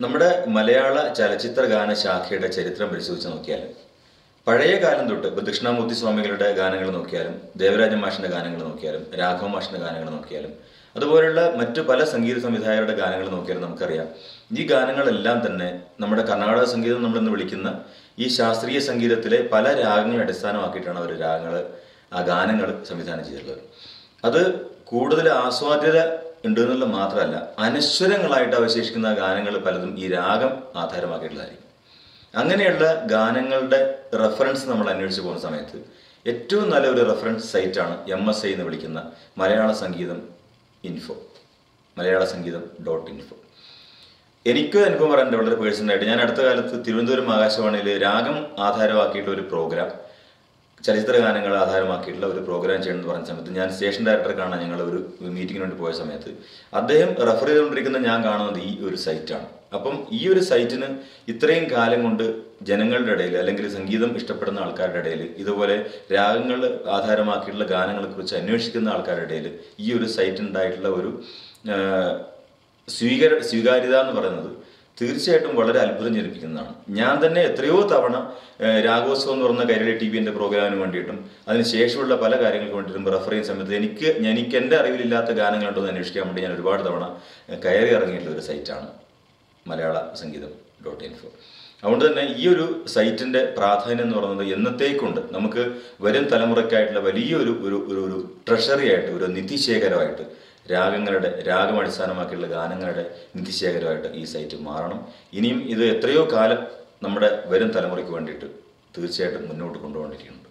നമ്മുടെ മലയാള ചലച്ചിത്ര ഗാന ശാഖയുടെ ചരിത്രം പരിശോധിച്ച് നോക്കിയാൽ പഴയ കാലം തൊട്ട് ഇപ്പോൾ ദക്ഷിണാമൂർത്തി സ്വാമികളുടെ ഗാനങ്ങൾ നോക്കിയാലും ദേവരാജ മാഷിന്റെ ഗാനങ്ങൾ നോക്കിയാലും രാഘവ മാഷിന്റെ ഗാനങ്ങൾ നോക്കിയാലും അതുപോലുള്ള മറ്റു പല സംഗീത സംവിധായകരുടെ ഗാനങ്ങൾ നോക്കിയാലും നമുക്കറിയാം. ഈ ഗാനങ്ങളെല്ലാം തന്നെ നമ്മുടെ കർണാടക സംഗീതം നമ്മളിന്ന് വിളിക്കുന്ന ഈ ശാസ്ത്രീയ സംഗീതത്തിലെ പല രാഗങ്ങളെ അടിസ്ഥാനമാക്കിയിട്ടാണ് അവർ രാഗങ്ങൾ ആ ഗാനങ്ങൾ സംവിധാനം ചെയ്തിട്ടുള്ളത്. അത് കൂടുതൽ ആസ്വാദ്യത ഉണ്ട് എന്നുള്ള മാത്രമല്ല അനശ്വരങ്ങളായിട്ട് അവശേഷിക്കുന്ന ഗാനങ്ങൾ പലതും ഈ രാഗം ആധാരമാക്കിയിട്ടുള്ളതായിരിക്കും. അങ്ങനെയുള്ള ഗാനങ്ങളുടെ റെഫറൻസ് നമ്മൾ അന്വേഷിച്ച് പോകുന്ന സമയത്ത് ഏറ്റവും നല്ല ഒരു റെഫറൻസ് സൈറ്റാണ് എം എസ് ഐ എന്ന് വിളിക്കുന്ന മലയാള സംഗീതം ഇൻഫോ മലയാള സംഗീതം ഡോട്ട് ഇൻഫോ എനിക്ക് അനുഭവം പറയാനുണ്ട് വളരെ പേഴ്സണലായിട്ട് ഞാൻ അടുത്ത കാലത്ത് തിരുവനന്തപുരം ആകാശവാണിയിൽ രാഗം ആധാരമാക്കിയിട്ടുള്ള ഒരു പ്രോഗ്രാം ചലച്ചിത്ര ഗാനങ്ങൾ ആധാരമാക്കിയിട്ടുള്ള ഒരു പ്രോഗ്രാം ചെയ്യണമെന്ന് പറഞ്ഞ സമയത്ത് ഞാൻ സ്റ്റേഷൻ ഡയറക്ടറെ കാണാൻ ഞങ്ങൾ ഒരു മീറ്റിംഗിന് വേണ്ടി പോയ സമയത്ത്. അദ്ദേഹം റെഫർ ചെയ്തുകൊണ്ടിരിക്കുന്ന ഞാൻ കാണുന്നത് ഈ ഒരു സൈറ്റാണ് അപ്പം ഈ ഒരു സൈറ്റിന് ഇത്രയും കാലം കൊണ്ട് ജനങ്ങളുടെ ഇടയിൽ അല്ലെങ്കിൽ സംഗീതം ഇഷ്ടപ്പെടുന്ന ആൾക്കാരുടെ ഇടയിൽ ഇതുപോലെ രാഗങ്ങൾ ആധാരമാക്കിയിട്ടുള്ള ഗാനങ്ങളെക്കുറിച്ച് അന്വേഷിക്കുന്ന ആൾക്കാരുടെ ഇടയിൽ ഈ ഒരു സൈറ്റിനുണ്ടായിട്ടുള്ള ഒരു സ്വീകാര സ്വീകര സ്വീകാര്യത എന്ന് പറയുന്നത് തീർച്ചയായിട്ടും വളരെ അത്ഭുതം ജനിപ്പിക്കുന്നതാണ് ഞാൻ തന്നെ എത്രയോ തവണ രാഘോത്സവം എന്ന് പറഞ്ഞ കൈരളി ടി വിന്റെ പ്രോഗ്രാമിന് വേണ്ടിയിട്ടും അതിനുശേഷമുള്ള പല കാര്യങ്ങൾക്ക് വേണ്ടിയിട്ടും റെഫർ ചെയ്യുന്ന സമയത്ത് എനിക്ക് എനിക്ക് എന്റെ അറിവിലില്ലാത്ത ഗാനങ്ങളുണ്ടോ എന്ന് അന്വേഷിക്കാൻ വേണ്ടി ഞാൻ ഒരുപാട് തവണ കയറി ഇറങ്ങിയിട്ടുള്ള ഒരു സൈറ്റാണ് മലയാള സംഗീതം ഡോട്ട് ഇൻഫോ അതുകൊണ്ട് തന്നെ ഈ ഒരു സൈറ്റിന്റെ പ്രാധാന്യം എന്ന് പറയുന്നത് എന്നത്തേക്കുണ്ട് നമുക്ക് വരും തലമുറയ്ക്കായിട്ടുള്ള വലിയൊരു ഒരു ഒരു ഒരു ട്രഷറി ആയിട്ട് ഒരു നിധിശേഖരമായിട്ട് രാഗങ്ങളുടെ രാഗം അടിസ്ഥാനമാക്കിയുള്ള ഗാനങ്ങളുടെ നിധിശേഖരമായിട്ട് ഈ സൈറ്റ് മാറണം. ഇനിയും ഇത് എത്രയോ കാലം നമ്മുടെ വരും തലമുറയ്ക്ക് വേണ്ടിയിട്ട് തീർച്ചയായിട്ടും മുന്നോട്ട് കൊണ്ടുപോകേണ്ടിയിരിക്കുന്നുണ്ട്